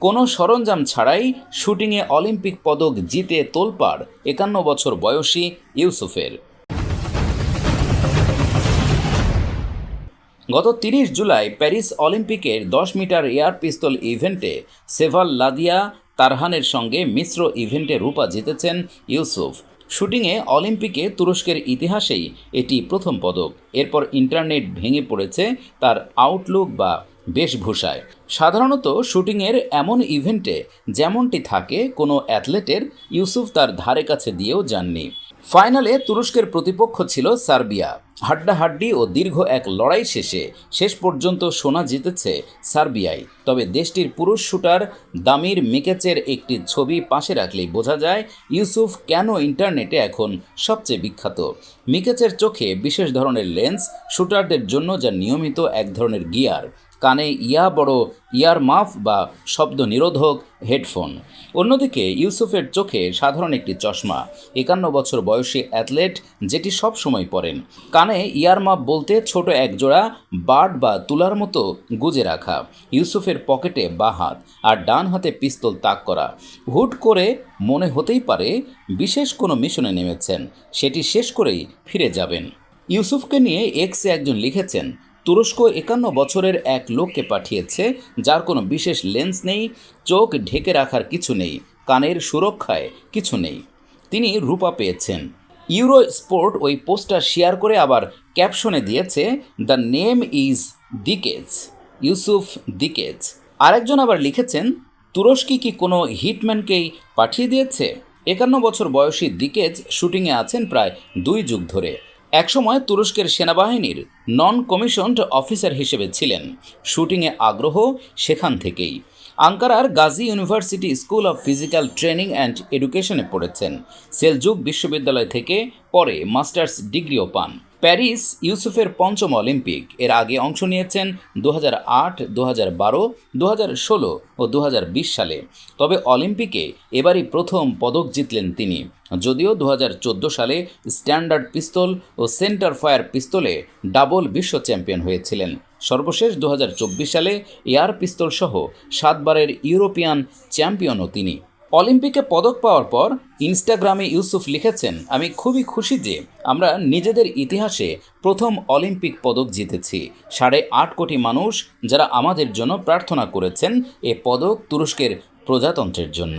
কোনো সরঞ্জাম ছাড়াই শুটিংয়ে অলিম্পিক পদক জিতে তোলপাড় একান্ন বছর বয়সী ইউসুফের। গত তিরিশ জুলাই প্যারিস অলিম্পিকের দশ মিটার এয়ার পিস্তল ইভেন্টে সেভাল লাদিয়া তারহানের সঙ্গে মিশ্র ইভেন্টে রূপা জিতেছেন ইউসুফ। শুটিংয়ে অলিম্পিকে তুরস্কের ইতিহাসেই এটি প্রথম পদক। এরপর ইন্টারনেট ভেঙে পড়েছে তার আউটলুক বা বেশভূষায়। সাধারণত শুটিংয়ের এমন ইভেন্টে যেমনটি থাকে, কোনো অ্যাথলেটের ইউসুফ তার ধারে কাছে দিয়েও যাননি। ফাইনালে তুরস্কের প্রতিপক্ষ ছিল সার্বিয়া। হাড্ডাহাড্ডি ও দীর্ঘ এক লড়াই শেষে শেষ পর্যন্ত সোনা জিতেছে সার্বিয়ায় তবে দেশটির পুরুষ শুটার দামির মিকেচের একটি ছবি পাশে রাখলেই বোঝা যায়, ইউসুফ কেন ইন্টারনেটে এখন সবচেয়ে বিখ্যাত? মিকেচের চোখে বিশেষ ধরনের লেন্স, শুটারদের জন্য যা নিয়মিত এক ধরনের গিয়ার। কানে ইয়া বড়, ইয়ার মাফ বা শব্দ নিরোধক হেডফোন। অন্যদিকে ইউসুফের চোখে সাধারণ একটি চশমা। একান্ন বছর বয়সী অ্যাথলেট যেটি সব সময় পরেন। কানে ইয়ার মাফ বলতে ছোট একজোড়া বার্ড বা তুলার মতো গুজে রাখা। ইউসুফের পকেটে বা হাত আর ডান হাতে পিস্তল তাক করা। হুট করে মনে হতেই পারে বিশেষ কোনো মিশনে নেমেছেন। সেটি শেষ করেই ফিরে যাবেন। ইউসুফকে নিয়ে এক্সে একজন লিখেছেন তুরস্ক একান্ন বছরের এক লোককে পাঠিয়েছে, যার কোনো বিশেষ লেন্স নেই, চোখ ঢেকে রাখার কিছু নেই, কানের সুরক্ষায় কিছু নেই। তিনি রূপা পেয়েছেন। ইউরো স্পোর্ট ওই পোস্টার শেয়ার করে আবার ক্যাপশনে দিয়েছে, the name is Dikec, Yusuf Dikec. আরেকজন আবার লিখেছেন, তুরস্কি কি কোনো হিটম্যানকেই পাঠিয়ে দিয়েছে? একান্ন বছর বয়সী দিকেজ শুটিংয়ে আছেন প্রায় দুই যুগ ধরে। একসময় তুরস্কের সেনাবাহিনীর নন কমিশনড অফিসার হিসেবে ছিলেন। শুটিংয়ে আগ্রহ সেখান থেকেই। আঙ্কারার Gazi University school of physical training and এডুকেশনে পড়েছেন। সেলজুক বিশ্ববিদ্যালয় থেকে পরে মাস্টার্স ডিগ্রিও পান। প্যারিস ইউসুফের পঞ্চম অলিম্পিক। এর আগে অংশ নিয়েছেন দু হাজার আট দু হাজার বারো দু হাজার ষোলো ও দু হাজার বিশ সালে। তবে অলিম্পিকে এবারই প্রথম পদক জিতলেন তিনি। যদিও দু হাজার চোদ্দ সালে স্ট্যান্ডার্ড পিস্তল ও সেন্টার ফায়ার পিস্তলে ডাবল বিশ্ব চ্যাম্পিয়ন হয়েছিলেন। সর্বশেষ দু হাজার চব্বিশ সালে এয়ার পিস্তল সহ সাতবারের ইউরোপিয়ান চ্যাম্পিয়নও তিনি। অলিম্পিকে পদক পাওয়ার পর ইনস্টাগ্রামে ইউসুফ লিখেছেন, আমি খুবই খুশি যে আমরা নিজেদের ইতিহাসে প্রথম অলিম্পিক পদক জিতেছি। সাড়ে আট কোটি মানুষ যারা আমাদের জন্য প্রার্থনা করেছেন এ পদক তুরস্কের প্রজাতন্ত্রের জন্য।